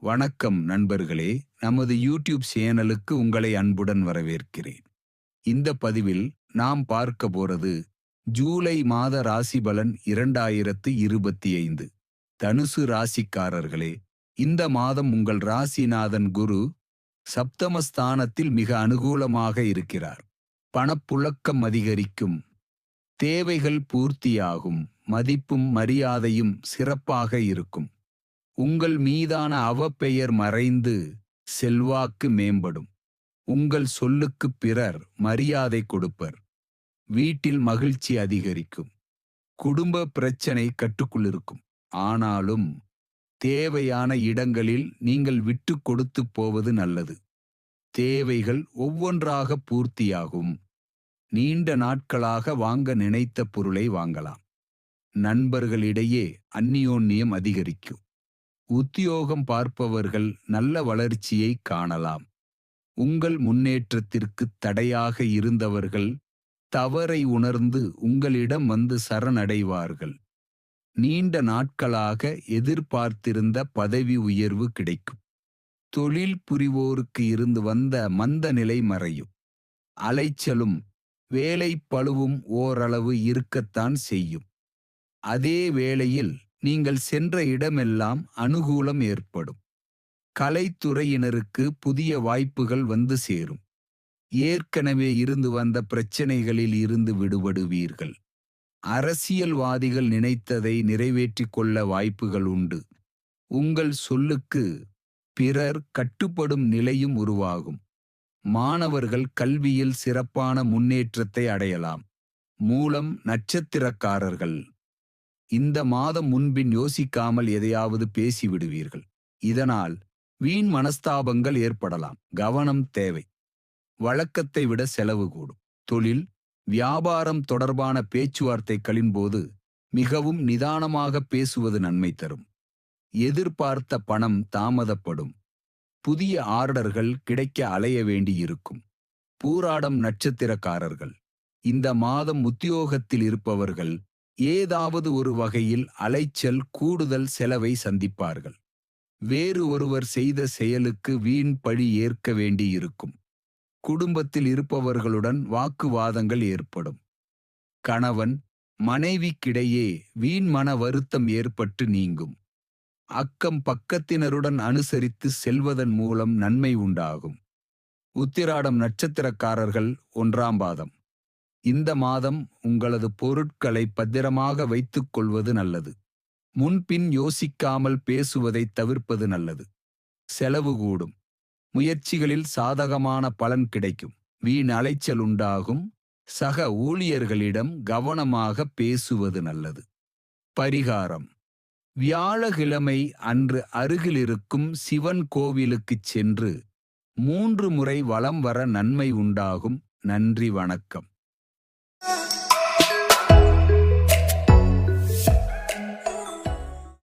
வணக்கம் நண்பர்களே. நமது யூடியூப் சேனலுக்கு உங்களை அன்புடன் வரவேற்கிறேன். இந்த பதிவில் நாம் பார்க்க போறது ஜூலை மாத ராசி பலன் இரண்டாயிரத்து இருபத்தி ஐந்து. தனுசு ராசிக்காரர்களே இந்த மாதம் உங்கள் ராசிநாதன் குரு சப்தமஸ்தானத்தில் மிக அனுகூலமாக இருக்கிறார். பணப்புழக்கம் அதிகரிக்கும். தேவைகள் பூர்த்தியாகும். மதிப்பும் மரியாதையும் சிறப்பாக இருக்கும். உங்கள் மீதான அவப்பெயர் மறைந்து செல்வாக்கு மேம்படும். உங்கள் சொல்லுக்குப் பிறர் மரியாதை கொடுப்பர். வீட்டில் மகிழ்ச்சி அதிகரிக்கும். குடும்ப பிரச்சனை கட்டுக்குள் இருக்கும். ஆனாலும் தேவையான இடங்களில் நீங்கள் விட்டு கொடுத்து போவது நல்லது. தேவைகள் ஒவ்வொன்றாக பூர்த்தியாகும். நீண்ட நாட்களாக வாங்க நினைத்த பொருளை வாங்கலாம். நண்பர்களிடையே அந்நியோன்னியம் அதிகரிக்கும். உத்தியோகம் பார்ப்பவர்கள் நல்ல வளர்ச்சியை காணலாம். உங்கள் முன்னேற்றத்திற்கு தடையாக இருந்தவர்கள் தவறை உணர்ந்து உங்களிடம் வந்து சரணடைவார்கள். நீண்ட நாட்களாக எதிர்பார்த்திருந்த பதவி உயர்வு கிடைக்கும். தொழில் புரிவோருக்கு இருந்து வந்த மந்த நிலை மறையும். அலைச்சலும் வேலை பழுவும் ஓரளவு இருக்கத்தான் செய்யும். அதே வேளையில் நீங்கள் சென்ற இடமெல்லாம் அனுகூலம் ஏற்படும். கலைத்துறையினருக்கு புதிய வாய்ப்புகள் வந்து சேரும். ஏற்கனவே இருந்து வந்த பிரச்சனைகளில் இருந்து விடுபடுவீர்கள். அரசியல்வாதிகள் நினைத்ததை நிறைவேற்றிக் கொள்ள வாய்ப்புகள் உண்டு. உங்கள் சொல்லுக்கு பிறர் கட்டுப்படும் நிலையும் உருவாகும். மாணவர்கள் கல்வியில் சிறப்பான முன்னேற்றத்தை அடையலாம். மூலம் நட்சத்திரக்காரர்கள் இந்த மாதம் முன்பின் யோசிக்காமல் எதையாவது பேசிவிடுவீர்கள். இதனால் வீண் மனஸ்தாபங்கள் ஏற்படலாம். கவனம் தேவை. வழக்கத்தை விட செலவு கூடும். தொழில் வியாபாரம் தொடர்பான பேச்சுவார்த்தைகளின் போது மிகவும் நிதானமாக பேசுவது நன்மை தரும். எதிர்பார்த்த பணம் தாமதப்படும். புதிய ஆர்டர்கள் கிடைக்க அலைய வேண்டியிருக்கும். பூராடம் நட்சத்திரக்காரர்கள். இந்த மாதம் உத்தியோகத்தில் இருப்பவர்கள் ஏதாவது ஒரு வகையில் அலைச்சல் கூடுதல் செலவை சந்திப்பார்கள். வேறு ஒருவர் செய்த செயலுக்கு வீண் பழி ஏற்க வேண்டியிருக்கும். குடும்பத்தில் இருப்பவர்களுடன் வாக்குவாதங்கள் ஏற்படும். கணவன் மனைவிக்கிடையே வீண் மன வருத்தம் ஏற்பட்டு நீங்கும். அக்கம் பக்கத்தினருடன் அனுசரித்து செல்வதன் மூலம் நன்மை உண்டாகும். உத்திராடம் நட்சத்திரக்காரர்கள் ஒன்றாம் பாதம். இந்த மாதம் உங்களது பொருட்களை பத்திரமாக வைத்துக் கொள்வது நல்லது. முன்பின் யோசிக்காமல் பேசுவதை தவிர்ப்பது நல்லது. செலவு கூடும். முயற்சிகளில் சாதகமான பலன் கிடைக்கும். வீண் அலைச்சல் உண்டாகும். சக ஊழியர்களிடம் கவனமாக பேசுவது நல்லது. பரிகாரம். வியாழக்கிழமை அன்று அருகிலிருக்கும் சிவன் கோவிலுக்குச் சென்று மூன்று முறை வலம் வர நன்மை உண்டாகும். நன்றி வணக்கம்.